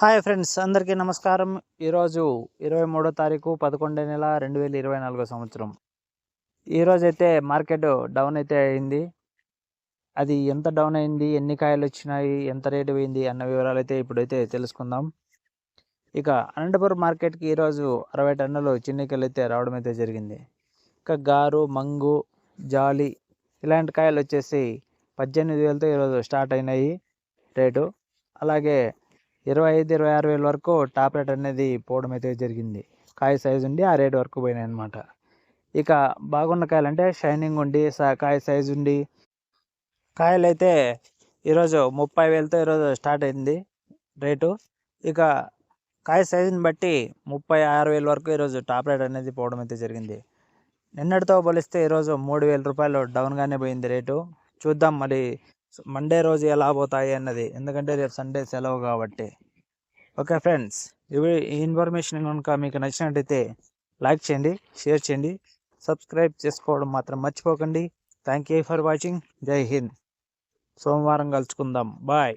Hi friends అందరికీ నమస్కారం. ఈరోజు ఇరవై మూడో తారీఖు పదకొండో నెల రెండు వేల ఇరవై నాలుగో సంవత్సరం. ఈరోజైతే మార్కెట్ డౌన్ అయితే అయింది. అది ఎంత డౌన్ అయింది ఎన్ని కాయలు వచ్చినాయి ఎంత రేటు పోయింది అన్న వివరాలు అయితే ఇప్పుడైతే తెలుసుకుందాం. ఇక అనంతపురం మార్కెట్కి ఈరోజు అరవై టన్నులు చిన్నికలు అయితే రావడం అయితే జరిగింది. ఇక గారు మంగు జాలి ఇలాంటి కాయలు వచ్చేసి పద్దెనిమిది వేలతో ఈరోజు స్టార్ట్ అయినాయి రేటు. అలాగే ఇరవై ఐదు ఇరవై ఆరు వేల వరకు టాప్ రేట్ అనేది పోవడం అయితే జరిగింది. కాయ సైజు ఉండి ఆ రేట్ వరకు పోయినాయి అనమాట ఇక బాగున్న కాయలు అంటే షైనింగ్ ఉండి కాయ సైజు ఉండి కాయలు అయితే ఈరోజు ముప్పై వేలతో ఈరోజు స్టార్ట్ అయింది రేటు. ఇక కాయ సైజుని బట్టి ముప్పై ఆరు వేల వరకు ఈరోజు టాప్ రేట్ అనేది పోవడం అయితే జరిగింది. నిన్నటితో పోలిస్తే ఈరోజు మూడు వేల రూపాయలు డౌన్గానే పోయింది రేటు. చూద్దాం మరి మండే రోజు ఎలా పోతాయి అన్నది. ఎందుకంటే రేపు సండే సెలవు కాబట్టి. ఓకే ఫ్రెండ్స్ ఇవి ఈ ఇన్ఫర్మేషన్ కనుక మీకు నచ్చినట్టయితే లైక్ చేయండి షేర్ చేయండి సబ్స్క్రైబ్ చేసుకోవడం మాత్రం మర్చిపోకండి. థ్యాంక్ యూ ఫర్ వాచింగ్ జై హింద్. సోమవారం కలుసుకుందాం. బాయ్.